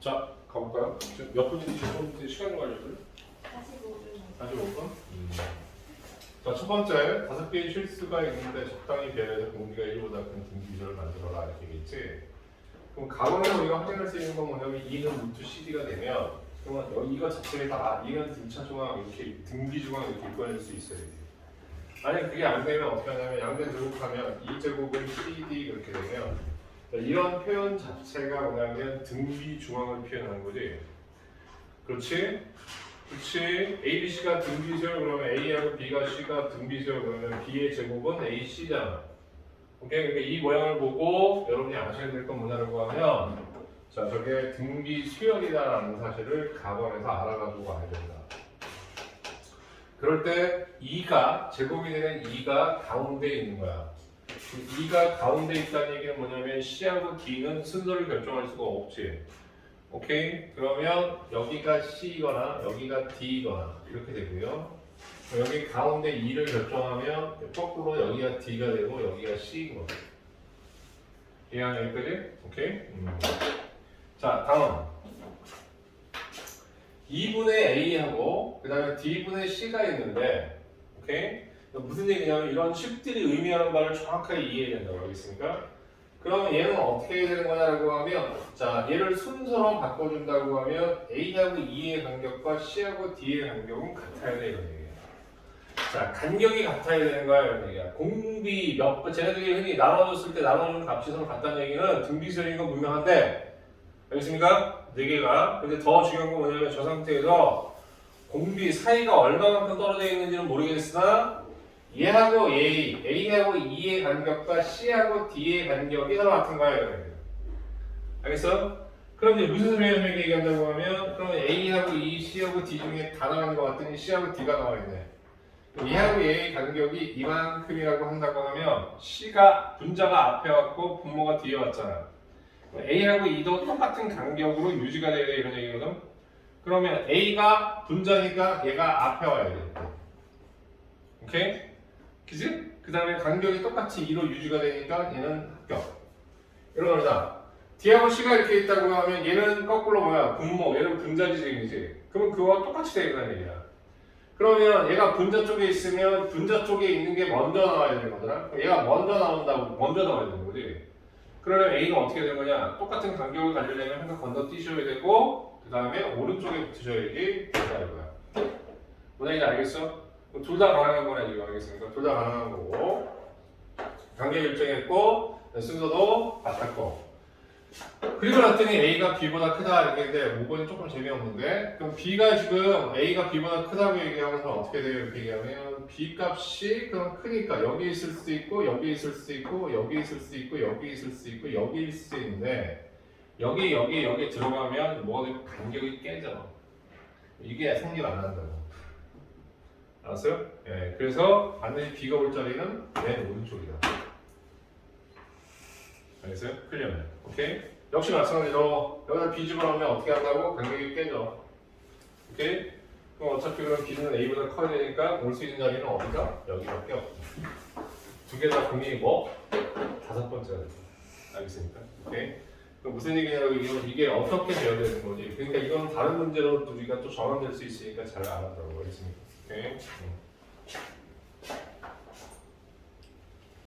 자, 가볼까요? 지금 몇 분인지 좀 시간 좀 알려줄래? 45분. 45분? 자, 첫 번째, 다섯 개의 실수가 있는데 적당히 배려해서 공기가 1보다 큰 등기술을 만들어라 이렇게 되겠지? 그럼 가공에서 우리가 확인할 수 있는 건 뭐냐면 2는 루트 CD가 되면 그러면 여기 이거 자체에서 아, 2는 등차 중앙 이렇게 등기 중앙 이렇게 읽어낼 수 있어야 돼. 만약 그게 안 되면 어떻게 하냐면 양대 제곱하면 2제곱은 CD 이렇게 되면 자, 이런 표현 자체가 뭐냐면 등비 중앙을 표현하는 거지. 그렇지? 그렇지. A, B, C가 등비죠. 그러면 A하고 B가 C가 등비죠. 그러면 B의 제곱은 AC잖아. 오케이. 그러니까 이 모양을 보고 여러분이 아셔야 될 건 뭐냐고 하면 자, 저게 등비 수열이다라는 사실을 가방에서 알아가지고 와야 된다. 그럴 때 2가 제곱이 되는 2가 가운데 있는 거야. 2가 가운데 있다는 얘기는 뭐냐면 C하고 D는 순서를 결정할 수가 없지. 오케이? 그러면 여기가 C이거나 여기가 D이거나 이렇게 되고요. 여기 가운데 2를 결정하면 거꾸로 여기가 D가 되고 여기가 C인 거죠. 이해하냐 여기까지? 오케이? 음. 자 다음 2분의 A하고 그 다음에 D분의 C가 있는데 오케이? 무슨 얘기냐면 이런 식들이 의미하는 바를 정확하게 이해해야 된다고 알겠습니까? 그러면 얘는 어떻게 해야 되는 거냐라고 하면 자 얘를 순서로 바꿔준다고 하면 A하고 E의 간격과 C하고 D의 간격은 같아야 돼 이런 얘기예요. 자 간격이 같아야 되는 거야 이런 얘기야. 공비 몇 번, 쟤네들이 흔히 나눠줬을 때 나눠주는 값이 서로 같다는 얘기는 등비수열인 건 분명한데 알겠습니까? 네 개가 근데 더 중요한 건 뭐냐면 저 상태에서 공비 사이가 얼마만큼 떨어져 있는지는 모르겠으나 얘하고 A, A하고 E의 간격과 C하고 D의 간격이 서로 같은 거야 이거예요. 알겠어? 그럼 이제 무슨 소리를 얘기한다고 하면 그럼 A하고 E, C하고 D 중에 다 나가는 것 같더니 C하고 D가 나와 있네. 얘하고 얘의 간격이 이만큼이라고 한다고 하면 C가 분자가 앞에 왔고 분모가 뒤에 왔잖아. A하고 E도 똑같은 간격으로 유지가 돼야 돼 이런 얘기거든. 그러면 A가 분자니까 얘가 앞에 와야 돼. 오케이? 그지? 그 다음에 간격이 똑같이 2로 유지가 되니까 얘는 합격. 이런 거다. D하고 C가 이렇게 있다고 하면 얘는 거꾸로 뭐야? 분모, 얘는 분자지식이지. 그러면 그거와 똑같이 되겠다는 얘기야. 그러면 얘가 분자 쪽에 있으면 분자 쪽에 있는 게 먼저 나와야 되는. 그럼 얘가 먼저 나온다고 먼저 나와야 되는 거지. 그러면 A는 어떻게 되는 거냐? 똑같은 간격을 가지려면 항상 건너 뛰셔야 되고 그 다음에 오른쪽에 붙으셔야지 된다 이거야. 뭔 얘기인지 알겠어? 둘 다 가능한 거네 지금 알겠습니까? 둘 다 가능한 거고. 간격 일정했고 순서도 같았고. 그리고 났더니 A가 B보다 크다 이렇게 했는데 5번이 조금 재미없는데. 그럼 B가 지금 A가 B보다 크다고 얘기하면서 어떻게 돼요? 이렇게 얘기하면 B 값이 그럼 크니까 여기 있을 수도 있고 여기 있을 수도 있고 여기 있을 수도 있고 여기 있을 수도 있고 여기 있을 수도 있는데 여기 여기 여기 들어가면 뭐가 간격이 깨져. 이게 성립 안 한다고 알았어요? 예, 그래서 반드시 B가 올 자리는 맨 오른쪽이다. 알겠어요? 클리어네. 오케이? 역시 마찬가지로 여기다 B 집어넣으면 어떻게 한다고? 간격이 깨져. 오케이? 그럼 어차피 그럼 B는 A보다 커야 되니까 올 수 있는 자리는 어디가? 여기밖에 없다. 두개 다 공이고 다섯 번째가 됐다. 알겠습니까? 오케이? 그럼 무슨 얘기냐고 이게, 이게 어떻게 되어야 되는 거지? 그러니까 이건 다른 문제로 우리가 또 전환될 수 있으니까 잘 알아두라고 알겠습니까? 오케이? 음.